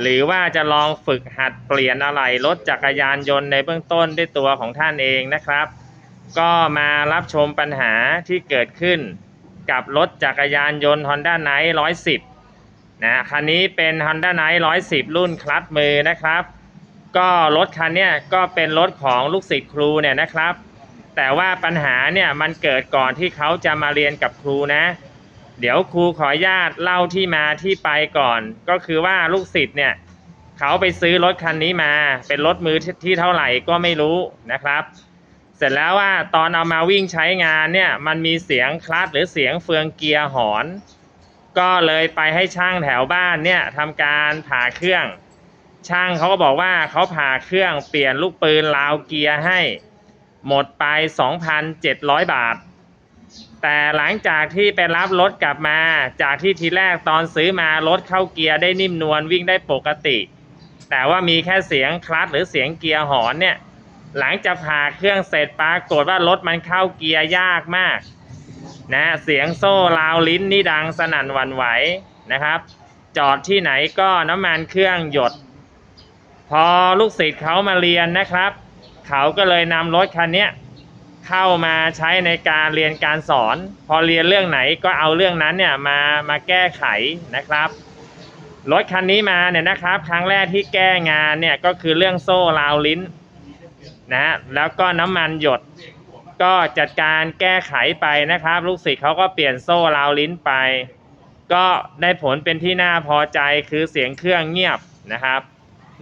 หรือว่าจะลองฝึกหัดเปลี่ยนอะไหล่รถจักรยานยนต์ในเบื้องต้นด้วยตัวของท่านเองนะครับ ก็มารับชมปัญหาที่เกิดขึ้นกับรถจักรยานยนต์ Honda Night 110 นะคันนี้เป็น Honda Night 110 รุ่นคลัตช์มือนะครับ ก็รถคันนี้ก็เป็นรถของลูกศิษย์ครูเนี่ยนะครับ แต่ว่าปัญหาเนี่ยมันเกิดก่อนที่เขาจะมาเรียนกับครูนะ เดี๋ยวครูขออนุญาตเล่าที่มาที่ไปก่อน ก็คือว่าลูกศิษย์เนี่ย เขาไปซื้อรถคันนี้มา เป็นรถมือที่เท่าไหร่ก็ไม่รู้นะครับ เสร็จแล้วว่าตอนเอามาวิ่งใช้งานเนี่ย มันมีเสียงคลัตหรือเสียงเฟืองเกียร์หอน ก็เลยไปให้ช่างแถวบ้านเนี่ยทำการผ่าเครื่อง ช่างเขาก็บอกว่าเขาผ่าเครื่องเปลี่ยนลูกปืนลาวเกียร์ให้ หมดไป 2,700 บาท แต่หลังจากที่ไปรับรถกลับมา จากที่ทีแรกตอนซื้อมารถเข้าเกียร์ได้นิ่มนวลวิ่งได้ปกติ แต่ว่ามีแค่เสียงคลัตช์หรือเสียงเกียร์หอนเนี่ยหลังจากผ่าเครื่องเสร็จปรากฏว่ารถมันเข้าเกียร์ยากมากนะเสียงโซ่ราวลิ้นนี่ดังสนั่นหวั่นไหวนะครับ จอดที่ไหนก็น้ำมันเครื่องหยด พอลูกศิษย์เขามาเรียนนะครับ เขาก็เลยนำรถคันนี้ เข้ามาใช้ในการเรียนการสอน พอเรียนเรื่องไหนก็เอาเรื่องนั้นเนี่ยมามาแก้ไขนะครับรถคันนี้มาเนี่ยนะครับ ครั้งแรกที่แก้งานเนี่ยก็คือเรื่องโซ่ราวลิ้นนะฮะแล้วก็น้ำมันหยดก็จัดการแก้ไขไปนะครับ ลูกศิษย์เขาก็เปลี่ยนโซ่ราวลิ้นไป ก็ได้ผลเป็นที่น่าพอใจคือเสียงเครื่องเงียบนะครับ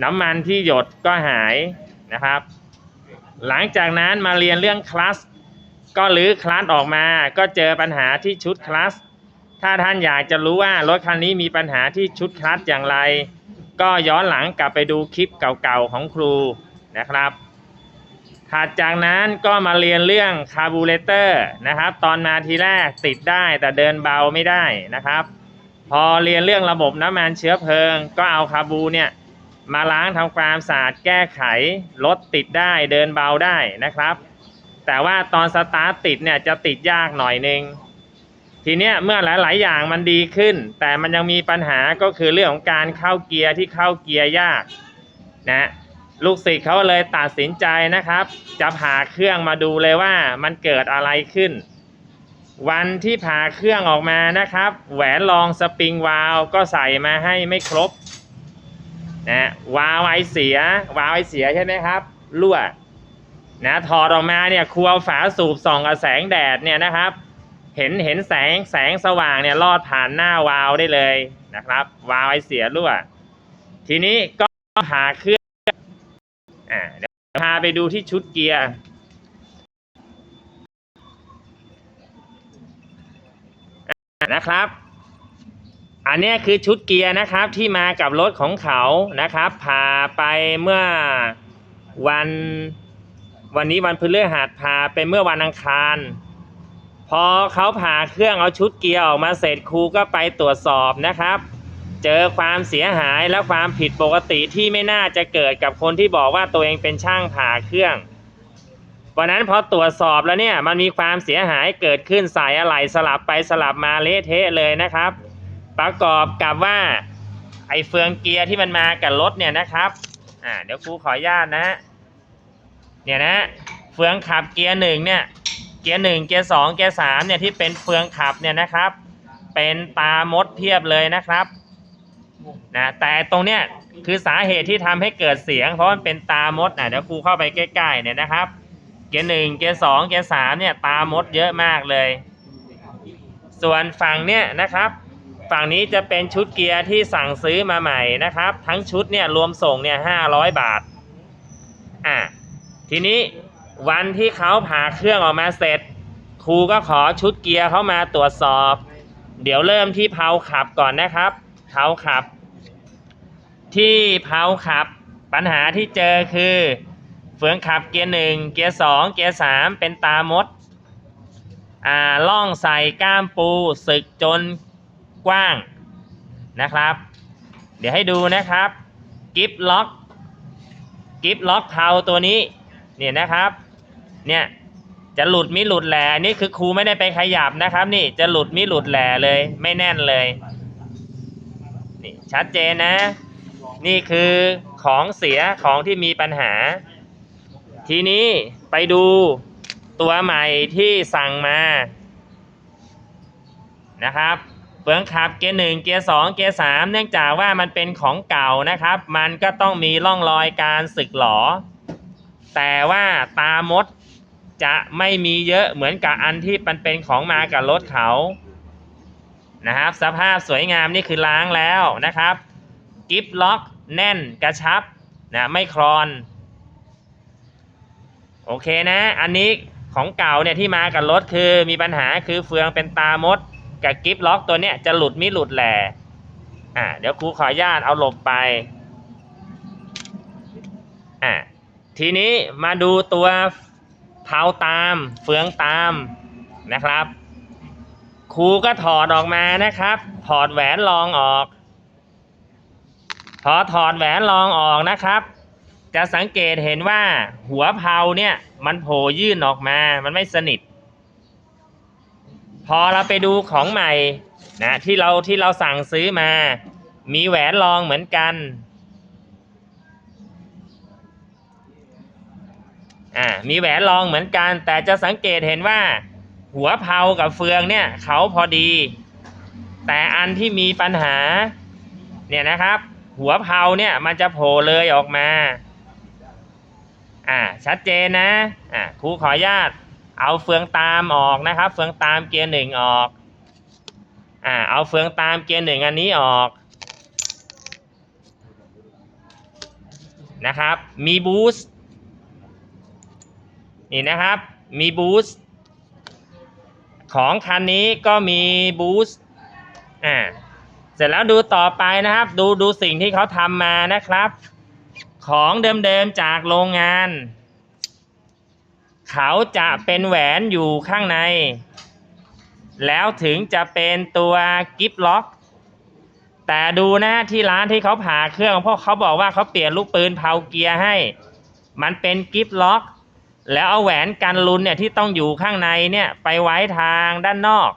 น้ำมันที่หยดก็หายนะครับ หลังจากนั้นมาเรียนเรื่องคลัสก็รื้อคลัสออกมา ก็เจอปัญหาที่ชุดคลัสถ้าท่านอยากจะรู้ว่ารถคันนี้มีปัญหาที่ชุดคลัสอย่างไร ก็ย้อนหลังกลับไปดูคลิปเก่าๆของครูนะครับถัดจากนั้นก็มาเรียนเรื่องคาร์บูเรเตอร์นะครับ ตอนมาทีแรกติดได้แต่เดินเบาไม่ได้นะครับ พอเรียนเรื่องระบบน้ำมันเชื้อเพลิง ก็เอาคาร์บูเนี่ย มาล้างทำความสะอาดแก้ไขรถติดได้เดินเบาได้นะครับ แต่ว่าตอนสตาร์ทติดเนี่ยจะติดยากหน่อยนึงทีเนี้ยเมื่อหลาย ๆ อย่างมันดีขึ้น แต่มันยังมีปัญหาก็คือเรื่องของการเข้าเกียร์ที่เข้าเกียร์ยากนะลูกศิษย์เขาเลยตัดสินใจนะครับ จะผ่าเครื่องมาดูเลยว่ามันเกิดอะไรขึ้น วันที่ผ่าเครื่องออกมานะครับ แหวนรองสปริงวาลก็ใส่มาให้ไม่ครบ นะวาวไอเสียวาวไอเสียใช่ไหมครับรั่วนะถอดออกมาเนี่ยครัวฝาสูบส่องกับแสงแดดเนี่ยนะครับ เห็นเห็นแสงแสงสว่างเนี่ยลอดผ่านหน้าวาวได้เลยนะครับ วาวไอเสียรั่ว ทีนี้ก็ผ่าเครื่องอ่าเดี๋ยวพาไปดูที่ชุดเกียร์นะครับ อันนี้คือชุดเกียร์นะครับที่มากับรถของเขานะครับพาไปเมื่อวันวันนี้วันพฤหัสพาไปเมื่อวันอังคาร พอเขาผ่าเครื่องเอาชุดเกียร์ออกมาเสร็จครูก็ไปตรวจสอบนะครับ เจอความเสียหายและความผิดปกติที่ไม่น่าจะเกิดกับคนที่บอกว่าตัวเองเป็นช่างผ่าเครื่องวันนั้นพอตรวจสอบแล้วเนี่ยมันมีความเสียหายเกิดขึ้นสายอะไหล่สลับไปสลับมาเละเทะเลยนะครับ ประกอบกับว่า ไอเฟืองเกียร์ที่มันมากับรถเนี่ยนะครับ อ่า เดี๋ยวครูขออนุญาตนะ เนี่ยนะ เฟืองขับเกียร์หนึ่งเนี่ย เกียร์หนึ่งเกียร์สองเกียร์สามเนี่ยที่เป็นเฟืองขับเนี่ยนะครับ เป็นตามดเพียบเลยนะครับนะแต่ตรงเนี้ยคือสาเหตุที่ทำให้เกิดเสียง เพราะมันเป็นตามดอะเดี๋ยวครูเข้าไปใกล้ๆเนี่ยนะครับ เกียร์หนึ่งเกียร์สองเกียร์สามเนี่ยตามดเยอะมากเลย ส่วนฝั่งเนี่ยนะครับ ฝั่งนี้จะเป็นชุดเกียร์ที่สั่งซื้อมาใหม่นะครับ ทั้งชุดเนี่ยรวมส่งเนี่ยห้าร้อยบาทอะทีนี้วันที่เขาผ่าเครื่องออกมาเสร็จ ครูก็ขอชุดเกียร์เขามาตรวจสอบ เดี๋ยวเริ่มที่เพาขับก่อนนะครับเพาขับ ที่เพาขับ ปัญหาที่เจอคือเฟืองขับเกียร์หนึ่งเกียร์สองเกียร์สามเป็นตามดอ่าล่องใส่ก้ามปูสึกจน กว้างนะครับ เดี๋ยวให้ดูนะครับกิฟล็อกกิฟล็อกเทาตัวนี้เนี่ยนะครับเนี่ยจะหลุดมิหลุดแหล่นนี่คือครูไม่ได้ไปขยับนะครับ นี่จะหลุดมิหลุดแหล่เลย ไม่แน่นเลยนี่ชัดเจนนะ นี่คือของเสียของที่มีปัญหา ทีนี้ไปดูตัวใหม่ที่สั่งมานะครับ เฟืองขับเกียร์หนึ่งเกียร์สองเกียร์สามเนื่องจากว่ามันเป็นของเก่านะครับ มันก็ต้องมีร่องรอยการสึกหลอ แต่ว่าตามดจะไม่มีเยอะเหมือนกับอันที่มันเป็นของมากับรถเขานะครับ สภาพสวยงามนี่คือล้างแล้วนะครับกิฟล็อกแน่นกระชับนะไม่คลอน โอเคนะ อันนี้ของเก่าเนี่ยที่มากับรถคือมีปัญหาคือเฟืองเป็นตามด กับกิฟล็อกตัวเนี้ยจะหลุดมิหลุดแหล่อ่าเดี๋ยวครูขออนุญาตเอาหลบไปอ่าทีนี้มาดูตัวเท้าตามเฟืองตามนะครับครูก็ถอดออกมานะครับ ถอดแหวนรองออก พอถอดแหวนรองออกนะครับ จะสังเกตเห็นว่าหัวเพลาเนี่ยมันโผล่ยื่นออกมา มันไม่สนิท พอเราไปดูของใหม่นะที่เราที่เราสั่งซื้อมา มีแหวนรองเหมือนกันอ่ามีแหวนรองเหมือนกัน แต่จะสังเกตเห็นว่า หัวเพลากับเฟืองเนี่ยเขาพอดี แต่อันที่มีปัญหาเนี่ยนะครับ หัวเพลาเนี่ยมันจะโผล่เลยออกมาอ่าชัดเจนนะอ่าครูขออนุญาต เอาเฟืองตามออกนะครับ เฟืองตามเกียร์หนึ่งออก อ่า เอาเฟืองตามเกียร์หนึ่งอันนี้ออก นะครับ มีบูสต์นี่นะครับ มีบูสต์ของคันนี้ก็มีบูสต์อ่า เสร็จแล้วดูต่อไปนะครับ ดูดูสิ่งที่เขาทำมานะครับ ของเดิมๆจากโรงงาน เขาจะเป็นแหวนอยู่ข้างใน แล้วถึงจะเป็นตัวกิฟล็อก แต่ดูนะที่ร้านที่เขาผ่าเครื่องเพราะเขาบอกว่าเขาเปลี่ยนลูกปืนเผาเกียร์ให้ มันเป็นกิฟล็อก แล้วเอาแหวนกันลุนเนี่ยที่ต้องอยู่ข้างในเนี่ยไปไว้ทางด้านนอก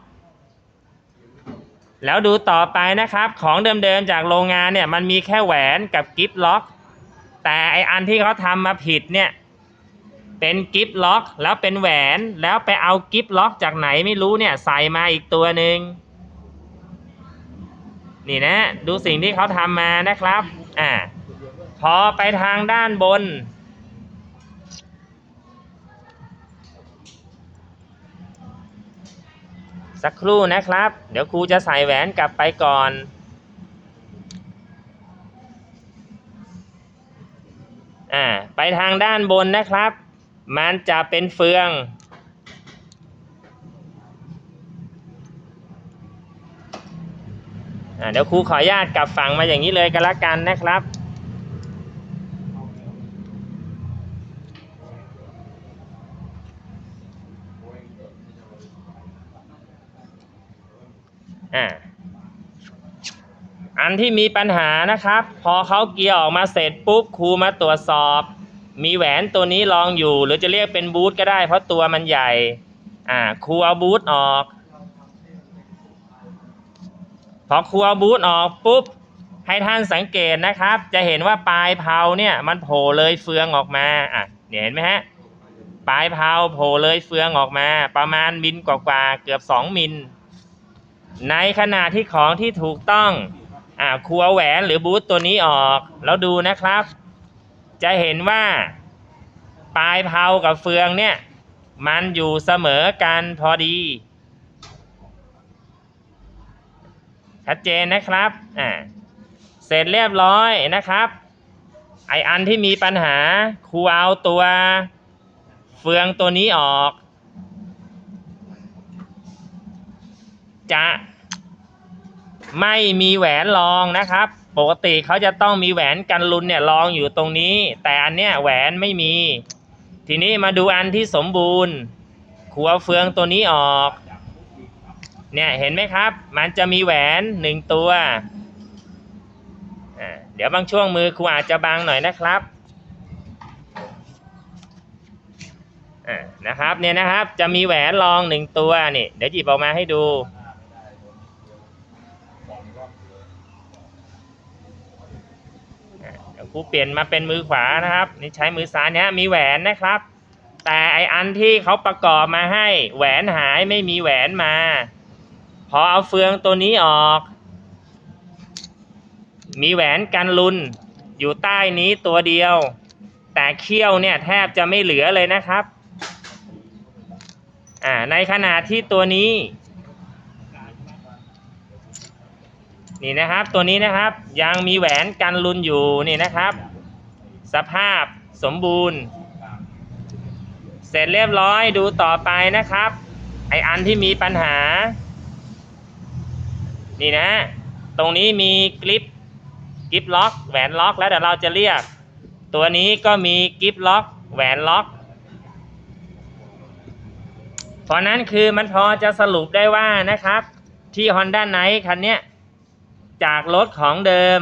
แล้วดูต่อไปนะครับของเดิมๆจากโรงงานเนี่ยมันมีแค่แหวนกับกิฟล็อก แต่ไออันที่เขาทำมาผิดเนี่ย เป็นกิฟต์ล็อกแล้วเป็นแหวนแล้วไปเอากิฟต์ล็อกจากไหนไม่รู้เนี่ยใส่มาอีกตัวหนึ่งนี่นะดูสิ่งที่เขาทำมานะครับอ่าพอไปทางด้านบน สักครู่นะครับ เดี๋ยวครูจะใส่แหวนกลับไปก่อนอ่าไปทางด้านบนนะครับ มันจะเป็นเฟืองอ่าเดี๋ยวครูขออนุญาตกลับฝั่งมาอย่างนี้เลยกันละกันนะครับอ่าอันที่มีปัญหานะครับ พอเขาเกียร์ออกมาเสร็จปุ๊บครูมาตรวจสอบ มีแหวนตัวนี้รองอยู่ หรือจะเรียกเป็นบูทก็ได้ เพราะตัวมันใหญ่ อ่าครูเอาบูทออก พอครูเอาบูทออกปุ๊บให้ท่านสังเกตนะครับ จะเห็นว่าปลายเพาเนี่ยมันโผล่เลยเฟืองออกมาอะเนี่ยเห็นไหมฮะปลายเพาโผล่เลยเฟืองออกมา ประมาณมิลกว่าๆเกือบสองมิล ในขณะที่ของที่ถูกต้องอ่าครัวแหวนหรือบูทตัวนี้ออก แล้วดูนะครับ จะเห็นว่า ปลายเพลากับเฟืองเนี่ย มันอยู่เสมอกันพอดี ชัดเจนนะครับอ่าเสร็จเรียบร้อยนะครับ ไออันที่มีปัญหาครูเอาตัวเฟืองตัวนี้ออก จะไม่มีแหวนรองนะครับ ปกติเขาจะต้องมีแหวนกันรุนเนี่ยรองอยู่ตรงนี้ แต่อันเนี้ยแหวนไม่มี ทีนี้มาดูอันที่สมบูรณ์ขัวเฟืองตัวนี้ออก เนี่ยเห็นไหมครับ มันจะมีแหวนหนึ่งตัวเดี๋ยวบางช่วงมือครูอาจจะบางหน่อยนะครับนะครับเนี่ยนะครับจะมีแหวนรองหนึ่งตัวนี่เดี๋ยวหยิบออกมาให้ดู อ่าเดี๋ยวครูเปลี่ยนมาเป็นมือขวานะครับนี่ใช้มือซ้ายเนี่ยมีแหวนนะครับ แต่ไออันที่เขาประกอบมาให้แหวนหายไม่มีแหวนมา พอเอาเฟืองตัวนี้ออก มีแหวนกันลุนอยู่ใต้นี้ตัวเดียว แต่เขี้ยวเนี่ยแทบจะไม่เหลือเลยนะครับอ่าในขณะที่ตัวนี้ นี่นะครับตัวนี้นะครับยังมีแหวนกันลุนอยู่นี่นะครับ สภาพสมบูรณ์ เสร็จเรียบร้อยดูต่อไปนะครับ ไออันที่มีปัญหา นี่นะ ตรงนี้มีกริปกริปล็อก แหวนล็อกแล้วเดี๋ยวเราจะเรียก ตัวนี้ก็มีกริปล็อก แหวนล็อกเพราะนั้นคือมันพอจะสรุปได้ว่านะครับ ที่ Honda Night คันเนี้ย จากรถของเดิม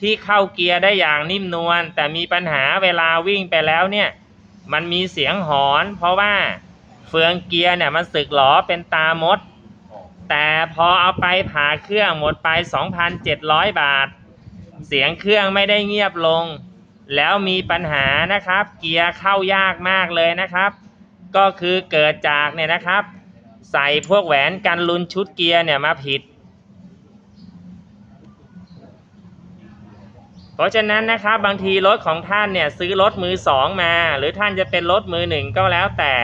ที่เข้าเกียร์ได้อย่างนิ่มนวลแต่มีปัญหาเวลาวิ่งไปแล้วเนี่ย มันมีเสียงหอน เพราะว่าเฟืองเกียร์เนี่ยมันสึกหลอเป็นตามด แต่พอเอาไปผ่าเครื่องหมดไป 2,700 บาท เสียงเครื่องไม่ได้เงียบลง แล้วมีปัญหานะครับ เกียร์เข้ายากมากเลยนะครับ ก็คือเกิดจากเนี่ยนะครับ ใส่พวกแหวนกันลุนชุดเกียร์เนี่ยมาผิด เพ ราะฉะนั้นนะครับบางทีรถของท่านเนี่ยซื้อรถมือสองมา หรือท่านจะเป็นรถมือหนึ่งก็แล้วแต่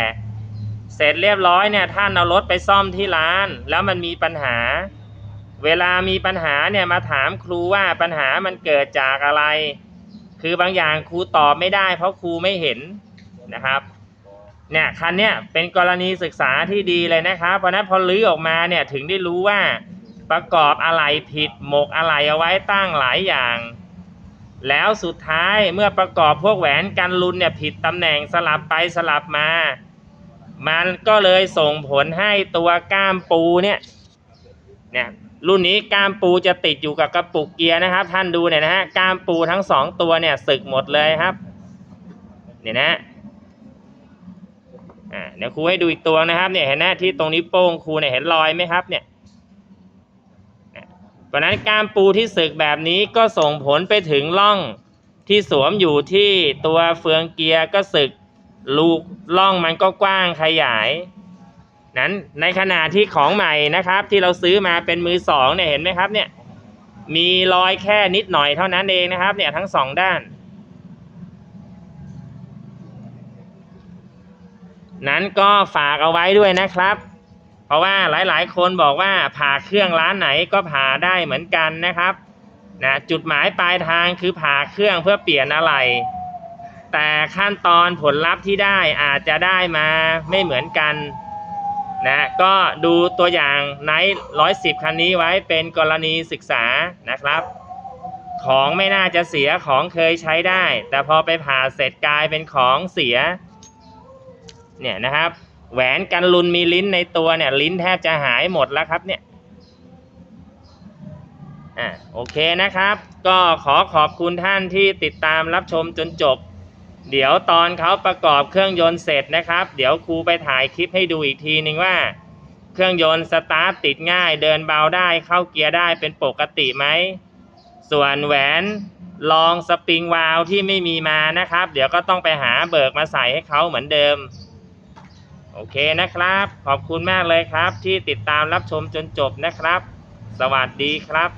เสร็จเรียบร้อยเนี่ยท่านเอารถไปซ่อมที่ร้าน แล้วมันมีปัญหา เวลามีปัญหาเนี่ยมาถามครูว่าปัญหามันเกิดจากอะไร คือบางอย่างครูตอบไม่ได้ เพราะครูไม่เห็นนะครับเนี่ยคันเนี้ยเป็นกรณีศึกษาที่ดีเลยนะครับเพราะฉะนั้นพอลื้อออกมาเนี่ยถึงได้รู้ว่าประกอบอะไรผิดหมกอะไรเอาไว้ตั้งหลายอย่าง แล้วสุดท้ายเมื่อประกอบพวกแหวนกันรุนเนี่ยผิดตำแหน่งสลับไปสลับมา มันก็เลยส่งผลให้ตัวก้ามปูเนี่ยเนี่ยรุ่นนี้ก้ามปูจะติดอยู่กับกระปุกเกียร์นะครับ ท่านดูเนี่ยนะฮะก้ามปูทั้งสองตัวเนี่ยสึกหมดเลยครับเนี่ยนะอ่าเดี๋ยวครูให้ดูอีกตัวนะครับเนี่ยเห็นไหมที่ตรงนี้โป้งครูเนี่ยเห็นรอยไหมครับเนี่ย ราะนั้นกามปูที่สึกแบบนี้ก็ส่งผลไปถึงร่องที่สวมอยู่ที่ตัวเฟืองเกียร์ก็สึกลูกร่องมันก็กว้างขยาย นั้นในขณะที่ของใหม่นะครับ ที่เราซื้อมาเป็นมือสองเนี่ยเห็นไหมครับเนี่ยมีรอยแค่นิดหน่อยเท่านั้นเองนะครับ เนี่ยทั้งสองด้าน นั้นก็ฝากเอาไว้ด้วยนะครับ เพราะว่าหลายๆ คนบอกว่าผ่าเครื่องร้านไหนก็ผ่าได้เหมือนกันนะครับนะจุดหมายปลายทางคือผ่าเครื่องเพื่อเปลี่ยนอะไร แต่ขั้นตอนผลลัพธ์ที่ได้อาจจะได้มาไม่เหมือนกันนะก็ดูตัวอย่างไนท์ร้อยสิบคันนี้ไว้เป็นกรณีศึกษานะครับ ของไม่น่าจะเสียของเคยใช้ได้ แต่พอไปผ่าเสร็จกลายเป็นของเสียเนี่ยนะครับ แหวนกันลุนมีลิ้นในตัวเนี่ย ลิ้นแทบจะหายหมดแล้วครับเนี่ยอ่าโอเคนะครับ ก็ขอขอบคุณท่านที่ติดตามรับชมจนจบ เดี๋ยวตอนเขาประกอบเครื่องยนต์เสร็จนะครับ เดี๋ยวครูไปถ่ายคลิปให้ดูอีกทีนึงว่า เครื่องยนต์สตาร์ทติดง่ายเดินเบาได้เข้าเกียร์ได้เป็นปกติไหม ส่วนแหวนลองสปริงวาลที่ไม่มีมานะครับ เดี๋ยวก็ต้องไปหาเบิกมาใส่ให้เขาเหมือนเดิม โอเคนะครับ ขอบคุณมากเลยครับ ที่ติดตามรับชมจนจบนะครับ สวัสดีครับ